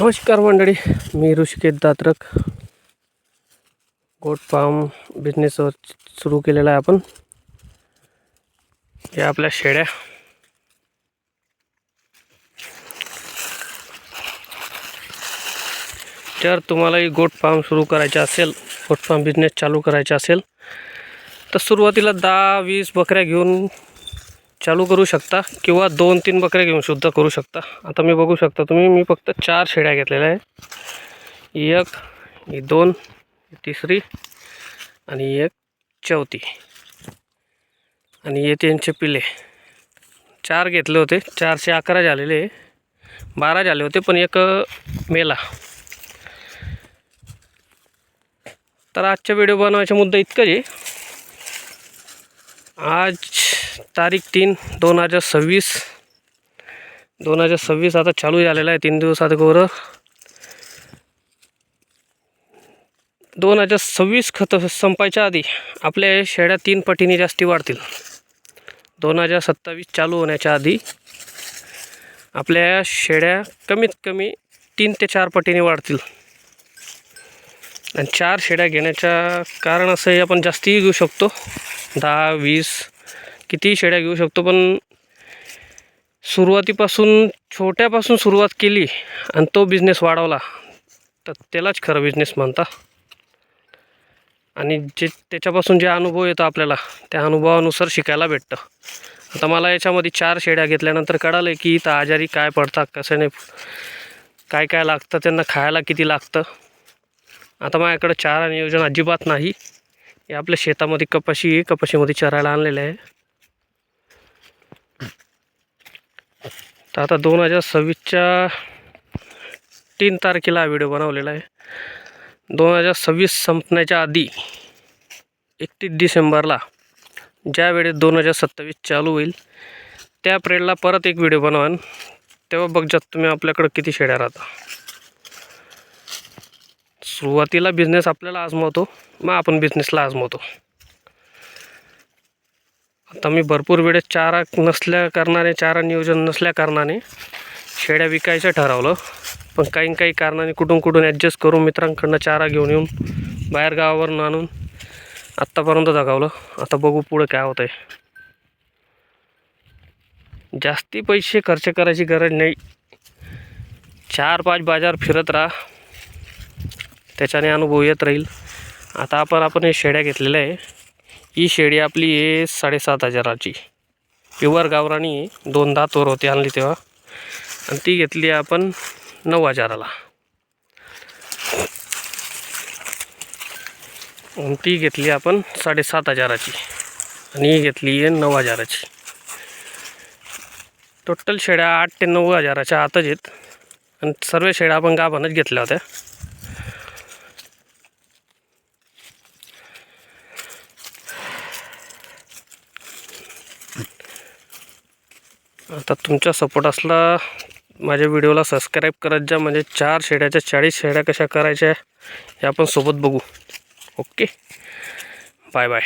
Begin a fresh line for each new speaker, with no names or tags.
नमस्कार मंडळी मी Rishiket दात्रक. Goat farm business सुरू केलेला आहे आपण. या आपल्या शेळ्या जर तुम्हालाही गोट फार्म सुरू करायचे असेल गोट फार्म बिझनेस चालू करायचा असेल तर सुरुवातीला दहा वीस बकऱ्या घेऊन चालू करू शकता किंवा दोन तीन बकऱ्या घेऊन सुद्धा करू शकता. आता मी बघू शकता तुम्ही मी फक्त चार शेळ्या घेतलेल्या आहे एक ही दोन तिसरी आणि एक चौथी. आणि हे त्यांचे पिले. चार घेतले होते चारशे अकरा झालेले बारा झाले होते पण एक मेला. तर आजच्या व्हिडिओ बनवायचा मुद्दा इतकंच आहे. आज तारीख तीन दोन हजार सव्वीस. दोन हजार सव्वीस आता चालू झालेला आहे तीन दिवसात गोरं. दोन हजार सव्वीस खत संपायच्या आधी आपल्या शेळ्या तीन पटीने जास्ती वाढतील. दोन हजार सत्तावीस चालू होण्याच्या आधी आपल्या शेळ्या कमीत कमी तीन ते चार पटीने वाढतील. आणि चार शेड्या घेण्याच्या कारण असं आपण जास्तीही घेऊ शकतो. दहा वीस कितीही शेळ्या घेऊ शकतो पण सुरुवातीपासून छोट्यापासून सुरुवात केली आणि तो बिझनेस वाढवला तर त्यालाच खरं बिझनेस म्हणता. आणि जे त्याच्यापासून जे अनुभव येतो आपल्याला त्या अनुभवानुसार शिकायला भेटतं. आता मला याच्यामध्ये चार शेड्या घेतल्यानंतर कळालं की इथं आजारी काय पडतात कसं नाही काय काय लागतं त्यांना खायला किती लागतं. आता माझ्याकडं चारा नियोजन अजिबात नाही. हे आपल्या शेतामध्ये कपाशी आहे कपाशीमध्ये चरायला आणलेलं आहे. आता दोन हजार सव्वीसच्या तीन तारखेला हा व्हिडिओ बनवलेला आहे. दोन हजार सव्वीस संपण्याच्या आधी एकतीस डिसेंबरला ज्यावेळेस दोन हजार सत्तावीस चालू होईल त्या प्रेडला परत एक व्हिडिओ बनवान. तेव्हा बघजात तुम्ही आपल्याकडं किती शेड्या राहता. सुरुवातीला बिझनेस आपल्याला आजमावतो मग आपण बिझनेसला आजमावतो. आता मी भरपूर वेळेस चारा नसल्या कारणाने चारा नियोजन नसल्या कारणाने शेळ्या विकायचं ठरवलं. पण काही काही कारणाने कुठून कुठून ॲडजस्ट करून मित्रांकडनं चारा घेऊन येऊन बाहेर गावावरून आणून आत्तापर्यंत जगावलं. आता बघू पुढं काय होतं आहे जास्ती पैसे खर्च करायची गरज नाही. चार पाच बाजार फिरत राहा. त्याच्याने अनुभव येत राहील. आता आपण आपण हे शेड्या घेतलेल्या आहे. ही शेळी आपली आहे साडेसात हजाराची. प्युअर गावराणी दोन दात वर होती आणली तेव्हा. आणि ती घेतली आपण नऊ हजाराला. ती घेतली आपण साडेसात हजाराची. आणि ही घेतली आहे नऊ हजाराची. टोटल शेळ्या आठ ते नऊ हजाराच्या आतच आहेत. आणि सर्व शेळ्या आपण गाभानच घेतल्या होत्या. आता तुमचा सपोर्ट असला माझ्या व्हिडिओला सबस्क्राईब करत जा. म्हणजे चार शेड्याच्या चाळीस शेड्या कशा करायच्या हे आपण सोबत बघू. Okay bye bye